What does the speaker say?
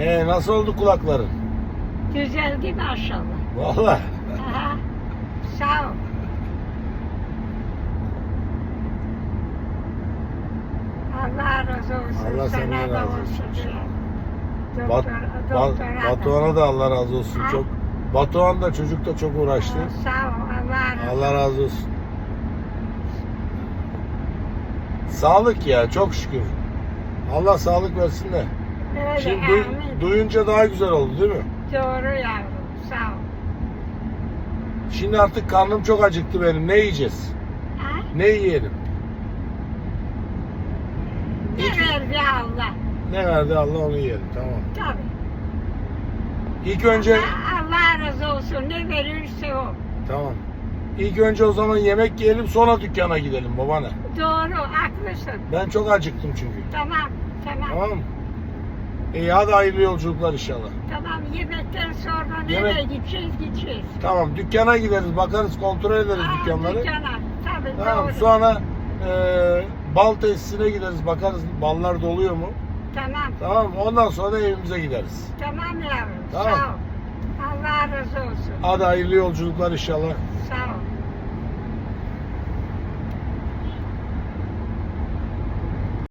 Ee, nasıl oldu kulakların? Düzeldi maşallah. Vallahi. Aha. Sağ ol. Allah razı olsun. Allah Sana senden da razı olsun. Doktor, Bat, Ba- doktora da. Batuhan'a da Allah razı olsun. Ha? Çok Batuhan da çocuk da çok uğraştı. Sağ ol. Allah razı olsun. Allah razı olsun. Sağlık ya çok şükür. Allah sağlık versin de. Öyle, Şimdi duy- amin. duyunca daha güzel oldu değil mi? Doğru yavrum. Sağ ol. Şimdi artık karnım çok acıktı benim. Ne yiyeceğiz? Ha? Ne yiyelim? Ne verdi Allah? Ne verdi Allah onu yiyelim. Tamam. Tabii. İlk önce Allah, Allah razı olsun. Ne verirse o. tamam. İlk önce o zaman yemek yiyelim sonra dükkana gidelim babaanne. Doğru. Haklısın. Ben çok acıktım çünkü. Tamam. Tamam. Tamam mı? İyi hadi hayırlı yolculuklar inşallah. Tamam. Yemekten sonra Yemek- nereye gideceğiz? Gideceğiz. Tamam dükkana gideriz bakarız kontrol ederiz Aa, dükkanları. Dükkana. Tabii Tamam doğru. sonra e, bal tesisine gideriz bakarız ballar doluyor mu. Tamam. Tamam? Ondan sonra da evimize gideriz. Tamam yavrum. Tamam. Sağ ol. Allah razı olsun. Hadi hayırlı yolculuklar inşallah.